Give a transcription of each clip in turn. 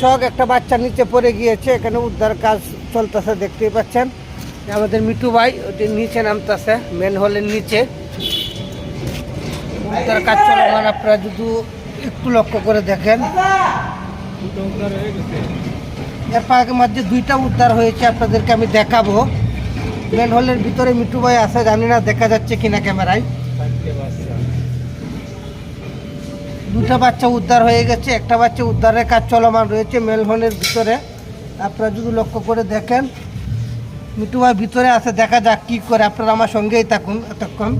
শখ একটা বাচ্চা নিচে পড়ে গিয়েছে, এখানে উদ্ধার কাজ চলতেছে, দেখতেই পাচ্ছেন। আমাদের মিটু ভাই, ওটি নিচে নামতেছে মেন হলের নিচে। উদ্ধার কাজ চলমান, আপনারা যদি একটু লক্ষ্য করে দেখেন। এর মধ্যে দুইটা উদ্ধার হয়েছে, আপনাদেরকে আমি দেখাবো। মেন হলের ভিতরে মিটু ভাই আছে, জানি না, দেখা যাচ্ছে কিনা ক্যামেরায়। দুটা বাচ্চা উদ্ধার হয়ে গেছে, একটা বাচ্চা উদ্ধারের কাজ চলমান রয়েছে মেলহনের ভিতরে। আপনারা যদি লক্ষ্য করে দেখেন মিটু ভাই ভিতরে আছে, দেখা যাক কী করে। আপনারা আমার সঙ্গেই থাকুন এতক্ষণ।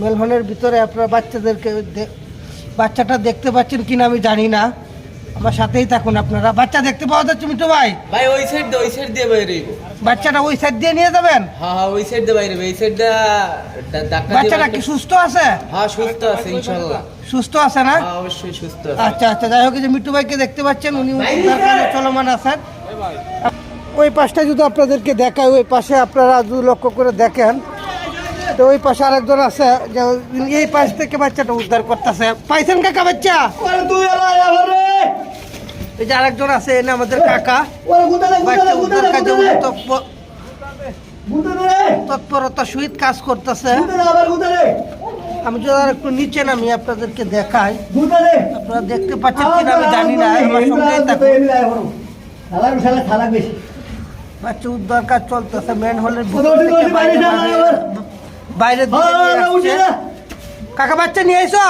মেলহনের ভিতরে আপনারা বাচ্চাদেরকে বাচ্চাটা দেখতে পাচ্ছেন কিনা আমি জানি না। আমার সাথেই থাকুন আপনারা। বাচ্চা দেখতে পাওয়া যাচ্ছে মিটু ভাই? ভাই ওই সাইড দিয়ে ওই সাইড দিয়ে বাইরে। বাচ্চাটা ওই সাইড দিয়ে নিয়ে যাবেন? হ্যাঁ হ্যাঁ ওই সাইড দিয়ে বাইরে। এই সাইড দিয়ে ডা- বাচ্চাটা কি সুস্থ আছে? হ্যাঁ সুস্থ আছে ইনশাল্লাহ সুস্থ আছে না? হ্যাঁ অবশ্যই সুস্থ আছে। আচ্ছা আচ্ছা যাই হোক যে মিটু ভাইকে দেখতে পাচ্ছেন উনি চলমান আছেন। ওই পাশটা যদি আপনাদেরকে দেখায় ওই পাশে আপনারা যদি লক্ষ্য করে দেখেন তো ওই পাশে আরেকজন আছে যে এই পাশ থেকে বাচ্চাটা উদ্ধার করতেছে। পাইছেন কাকা বাচ্চা? এই যে আরেকজন আছে এনে আমাদের কাকা। তৎপরতা সহিত কাজ করতেছে। আমি যদি আর একটু নিচে নামি আপনাদেরকে দেখাই। আপনারা দেখতে পাচ্ছেন কিনা আমি জানি না আমার বাচ্চা উদ্ধার কাজ চলতেছে মেন হলের বাইরে নিয়ে আসছে। কাকা বাচ্চা নিয়ে আইসো?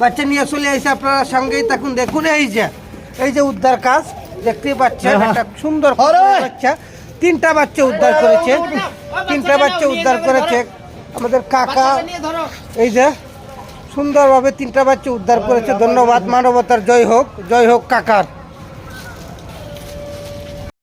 বাচ্চা নিয়ে চলে আইসে আপনারা সঙ্গেই থাকুন দেখুন এই যে। এই যে উদ্ধার কাজ দেখতেই পাচ্ছেন একটা সুন্দর বাচ্চা। তিনটা বাচ্চা উদ্ধার করেছে। তিনটা বাচ্চা উদ্ধার করেছে। আমাদের কাকা এই যে সুন্দরভাবে তিনটা বাচ্চা উদ্ধার করেছে। ধন্যবাদ মানবতার জয় হোক জয় হোক কাকার।